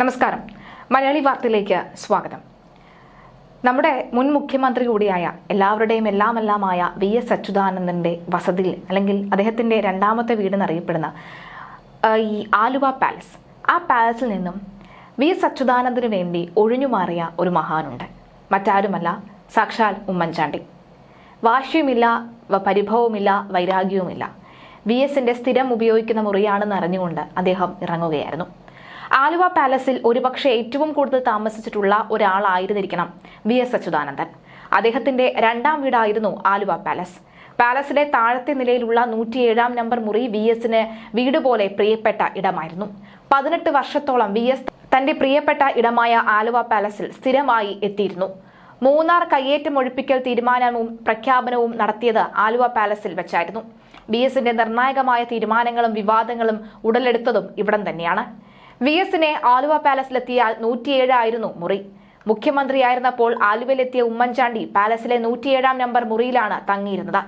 നമസ്കാരം. മലയാളി വാർത്തയിലേക്ക് സ്വാഗതം. നമ്മുടെ മുൻ മുഖ്യമന്ത്രി കൂടിയായ എല്ലാവരുടെയും എല്ലാമെല്ലാമായ വി എസ് അച്യുതാനന്ദന്റെ വസതിയിൽ അല്ലെങ്കിൽ അദ്ദേഹത്തിന്റെ രണ്ടാമത്തെ വീടെന്നറിയപ്പെടുന്ന ഈ ആലുവ പാലസ് ആ പാലസിൽ നിന്നും വി എസ് അച്യുതാനന്ദന് വേണ്ടി ഒഴിഞ്ഞുമാറിയ ഒരു മഹാനുണ്ട്. മറ്റാരുമല്ല സാക്ഷാൽ ഉമ്മൻചാണ്ടി. വാശിയുമില്ല പരിഭവുമില്ല വൈരാഗ്യവുമില്ല. വി എസിന്റെ സ്ഥിരം ഉപയോഗിക്കുന്ന മുറിയാണെന്ന് അറിഞ്ഞുകൊണ്ട് അദ്ദേഹം ഇറങ്ങുകയായിരുന്നു. ആലുവ പാലസിൽ ഒരുപക്ഷെ ഏറ്റവും കൂടുതൽ താമസിച്ചിട്ടുള്ള ഒരാളായിരുന്നിരിക്കണം വി എസ് അച്യുതാനന്ദൻ. അദ്ദേഹത്തിന്റെ രണ്ടാം വീടായിരുന്നു ആലുവ പാലസ്. പാലസിലെ താഴത്തെ നിലയിലുള്ള നൂറ്റിയേഴാം നമ്പർ മുറി വി എസിന് വീട് പോലെ പ്രിയപ്പെട്ട ഇടമായിരുന്നു. പതിനെട്ട് വർഷത്തോളം വി എസ് തന്റെ പ്രിയപ്പെട്ട ഇടമായ ആലുവ പാലസിൽ സ്ഥിരമായി എത്തിയിരുന്നു. മൂന്നാർ കയ്യേറ്റം ഒഴിപ്പിക്കൽ തീരുമാനവും പ്രഖ്യാപനവും നടത്തിയത് ആലുവ പാലസിൽ വെച്ചായിരുന്നു. ബി എസിന്റെ നിർണായകമായ തീരുമാനങ്ങളും വിവാദങ്ങളും ഉടലെടുത്തതും ഇവിടം തന്നെയാണ്. വി എസിനെ ആലുവ പാലസിലെത്തിയാൽ നൂറ്റിയേഴായിരുന്നു മുറി. മുഖ്യമന്ത്രിയായിരുന്നപ്പോൾ ആലുവയിലെത്തിയ ഉമ്മൻചാണ്ടി പാലസിലെ നൂറ്റിയേഴാം നമ്പർ മുറിയിലാണ് തങ്ങിയിരുന്നത്.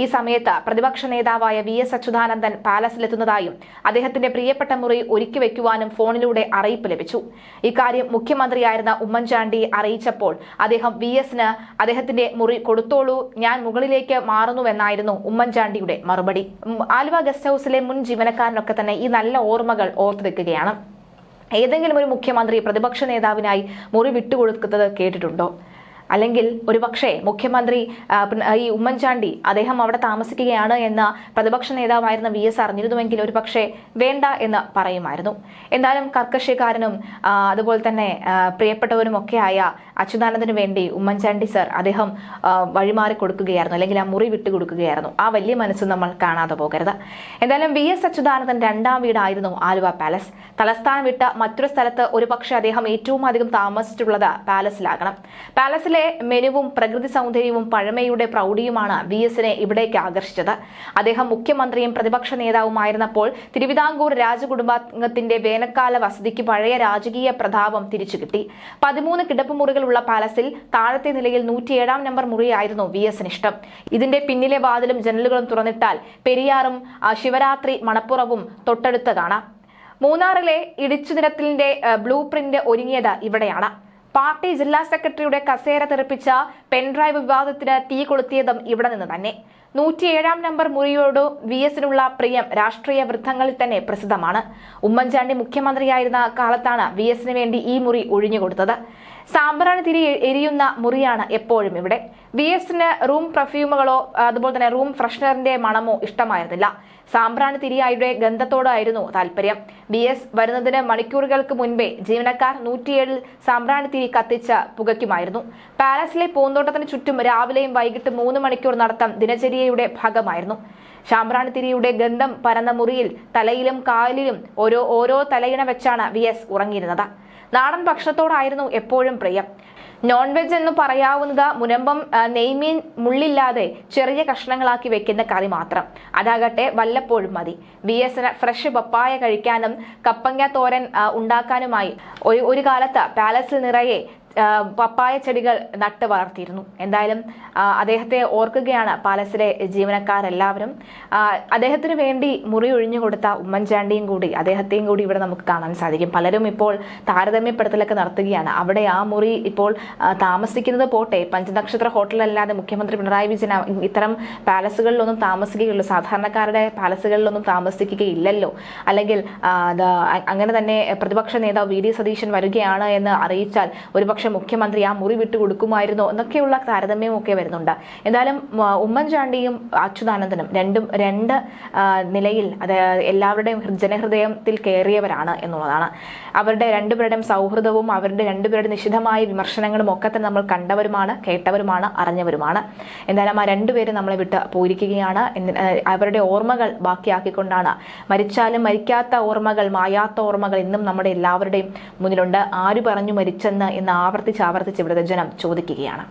ഈ സമയത്ത് പ്രതിപക്ഷ നേതാവായ വി എസ് അച്യുതാനന്ദൻ പാലസിലെത്തുന്നതായും അദ്ദേഹത്തിന്റെ പ്രിയപ്പെട്ട മുറി ഒരുക്കി വെക്കുവാനും ഫോണിലൂടെ അറിയിപ്പ് ലഭിച്ചു. ഇക്കാര്യം മുഖ്യമന്ത്രിയായിരുന്ന ഉമ്മൻചാണ്ടി അറിയിച്ചപ്പോൾ അദ്ദേഹം വി എസിന് അദ്ദേഹത്തിന്റെ മുറി കൊടുത്തോളൂ ഞാൻ മുകളിലേക്ക് മാറുന്നുവെന്നായിരുന്നു ഉമ്മൻചാണ്ടിയുടെ മറുപടി. ആലുവ ഗസ്റ്റ് ഹൌസിലെ മുൻ ജീവനക്കാരനൊക്കെ തന്നെ ഈ നല്ല ഓർമ്മകൾ ഓർത്തെടുക്കുകയാണ്. ഏതെങ്കിലും ഒരു മുഖ്യമന്ത്രി പ്രതിപക്ഷ നേതാവിനായി മുറി വിട്ടുകൊടുക്കുന്നത് കേട്ടിട്ടുണ്ടോ? അല്ലെങ്കിൽ ഒരുപക്ഷെ മുഖ്യമന്ത്രി ഈ ഉമ്മൻചാണ്ടി അദ്ദേഹം അവിടെ താമസിക്കുകയാണ് എന്ന പ്രതിപക്ഷ നേതാവായിരുന്ന വി എസ് അറിഞ്ഞിരുന്നുവെങ്കിൽ ഒരുപക്ഷെ വേണ്ട എന്ന് പറയുമായിരുന്നു. എന്തായാലും കർക്കശക്കാരനും അതുപോലെ തന്നെ പ്രിയപ്പെട്ടവരുമൊക്കെ പ്രിയപ്പെട്ടവരും ഒക്കെ ആയ അച്യുതാനന്ദന് വേണ്ടി ഉമ്മൻചാണ്ടി സർ അദ്ദേഹം വഴിമാറി കൊടുക്കുകയായിരുന്നു. അല്ലെങ്കിൽ ആ മുറി വിട്ടു കൊടുക്കുകയായിരുന്നു. ആ വലിയ മനസ്സ് നമ്മൾ കാണാതെ പോകരുത്. എന്തായാലും വി എസ് അച്യുതാനന്ദൻ രണ്ടാം വീടായിരുന്നു ആലുവ പാലസ്. തലസ്ഥാനം വിട്ട മറ്റൊരു സ്ഥലത്ത് ഒരുപക്ഷെ അദ്ദേഹം ഏറ്റവും അധികം താമസിച്ചിട്ടുള്ളത് പാലസിലാകണം പാലസിലെ മെനുവും പ്രകൃതി സൗന്ദര്യവും പഴമയുടെ പ്രൗഢിയുമാണ് വി എസിനെ ഇവിടേക്ക് ആകർഷിച്ചത്. അദ്ദേഹം മുഖ്യമന്ത്രിയും പ്രതിപക്ഷ നേതാവുമായിരുന്നപ്പോൾ തിരുവിതാംകൂർ രാജകുടുംബാംഗത്തിന്റെ വേനൽക്കാല വസതിക്ക് പഴയ രാജകീയ പ്രതാപം തിരിച്ചു കിട്ടി. പതിമൂന്ന് കിടപ്പുമുറികളുള്ള പാലസിൽ താഴത്തെ നിലയിൽ നൂറ്റിയേഴാം നമ്പർ മുറിയായിരുന്നു വി എസിന് ഇഷ്ടം. ഇതിന്റെ പിന്നിലെ വാതിലും ജനലുകളും തുറന്നിട്ടാൽ പെരിയാറും ശിവരാത്രി മണപ്പുറവും തൊട്ടടുത്ത് കാണാം. മൂന്നാറിലെ ഇടിച്ചു നിരത്തിന്റെ ബ്ലൂ പ്രിന്റ് ഒരുങ്ങിയത് ഇവിടെയാണ്. പാർട്ടി ജില്ലാ സെക്രട്ടറിയുടെ കസേര തെറിപ്പിച്ച പെൻഡ്രൈവ് വിവാദത്തിന് തീ കൊളുത്തിയതും ഇവിടെ നിന്ന് തന്നെ. നൂറ്റിയേഴാം നമ്പർ മുറിയോട് വി എസിനുള്ള പ്രിയം രാഷ്ട്രീയ വൃത്തങ്ങളിൽ തന്നെ പ്രസിദ്ധമാണ്. ഉമ്മൻചാണ്ടി മുഖ്യമന്ത്രിയായിരുന്ന കാലത്താണ് വി എസിന് വേണ്ടി ഈ മുറി ഒഴിഞ്ഞുകൊടുത്തത്. സാമ്പ്രാണി തിരി എരിയുന്ന മുറിയാണ് എപ്പോഴും ഇവിടെ. വി എസിന് റൂം പെർഫ്യൂമുകളോ അതുപോലെ തന്നെ റൂം ഫ്രഷ്നറിന്റെ മണമോ ഇഷ്ടമായിരുന്നില്ല. സാമ്പ്രാണി തിരിയായുടെ ഗന്ധത്തോടായിരുന്നു താല്പര്യം. ബി എസ് വരുന്നതിന് മണിക്കൂറുകൾക്ക് മുൻപേ ജീവനക്കാർ നൂറ്റിയേഴിൽ സാമ്പ്രാണി തിരി കത്തിച്ച് പുകയ്ക്കുമായിരുന്നു. പാലസിലെ പൂന്തോട്ടത്തിന് ചുറ്റും രാവിലെയും വൈകിട്ട് മൂന്ന് മണിക്കൂർ നടത്തം ദിനചര്യയുടെ ഭാഗമായിരുന്നു. സാമ്പ്രാണി തിരിയുടെ ഗന്ധം പരന്ന മുറിയിൽ തലയിലും കാലിലും ഓരോ ഓരോ തലയിണ വെച്ചാണ് വി എസ് ഉറങ്ങിയിരുന്നത്. നാടൻ ഭക്ഷണത്തോടായിരുന്നു എപ്പോഴും പ്രിയം. നോൺ വെജ് എന്ന് പറയാവുന്നത് മുനമ്പം നെയ്മീൻ മുള്ളില്ലാതെ ചെറിയ കഷ്ണങ്ങളാക്കി വെക്കുന്ന കറി മാത്രം. അതാകട്ടെ വല്ലപ്പോഴും മതി. വി എസിന് ഫ്രഷ് പപ്പായ കഴിക്കാനും കപ്പങ്ങ തോരൻ ഉണ്ടാക്കാനുമായി ഒരു ഒരു കാലത്ത് പാലസിൽ നിറയെ പപ്പായ ചെടികൾ നട്ട് വളർത്തിയിരുന്നു. എന്തായാലും അദ്ദേഹത്തെ ഓർക്കുകയാണ് പാലസിലെ ജീവനക്കാരെല്ലാവരും. അദ്ദേഹത്തിന് വേണ്ടി മുറി ഒഴിഞ്ഞു കൊടുത്ത ഉമ്മൻചാണ്ടിയും കൂടി അദ്ദേഹത്തെയും കൂടി ഇവിടെ നമുക്ക് കാണാൻ സാധിക്കും. പലരും ഇപ്പോൾ താരതമ്യപ്പെടുത്തലൊക്കെ നടത്തുകയാണ്. അവിടെ ആ മുറി ഇപ്പോൾ താമസിക്കുന്നത് പോട്ടെ പഞ്ചനക്ഷത്ര ഹോട്ടലല്ലാതെ മുഖ്യമന്ത്രി പിണറായി വിജയൻ ഇത്തരം പാലസുകളിലൊന്നും താമസിക്കുകയുള്ളൂ. സാധാരണക്കാരുടെ പാലസുകളിലൊന്നും താമസിക്കുകയില്ലല്ലോ. അല്ലെങ്കിൽ അങ്ങനെ തന്നെ പ്രതിപക്ഷ നേതാവ് വി ഡി സതീശൻ വരികയാണ് എന്ന് അറിയിച്ചാൽ ഒരുപക്ഷെ മുഖ്യമന്ത്രി ആ മുറി വിട്ടു കൊടുക്കുമായിരുന്നോ എന്നൊക്കെയുള്ള താരതമ്യമൊക്കെ വരുന്നുണ്ട്. എന്തായാലും ഉമ്മൻചാണ്ടിയും അച്യുതാനന്ദനും രണ്ടും രണ്ട് നിലയിൽ അത് എല്ലാവരുടെയും ജനഹൃദയത്തിൽ കയറിയവരാണ് എന്നുള്ളതാണ്. അവരുടെ രണ്ടുപേരുടെയും സൗഹൃദവും അവരുടെ രണ്ടുപേരുടെ നിശിതമായ വിമർശനങ്ങളും ഒക്കെ തന്നെ നമ്മൾ കണ്ടവരുമാണ് കേട്ടവരുമാണ് അറിഞ്ഞവരുമാണ്. എന്തായാലും ആ രണ്ടുപേരും നമ്മളെ വിട്ട് പോയിരിക്കുകയാണ്. അവരുടെ ഓർമ്മകൾ ബാക്കിയാക്കിക്കൊണ്ടാണ്. മരിച്ചാലും മരിക്കാത്ത ഓർമ്മകൾ മായാത്ത ഓർമ്മകൾ ഇന്നും നമ്മുടെ എല്ലാവരുടെയും മുന്നിലുണ്ട്. ആര് പറഞ്ഞു മരിച്ചെന്ന് എന്ന് ആവർത്തിച്ച് ആവർത്തിച്ച് ഇവിടുത്തെ ജനം ചോദിക്കുകയാണ്.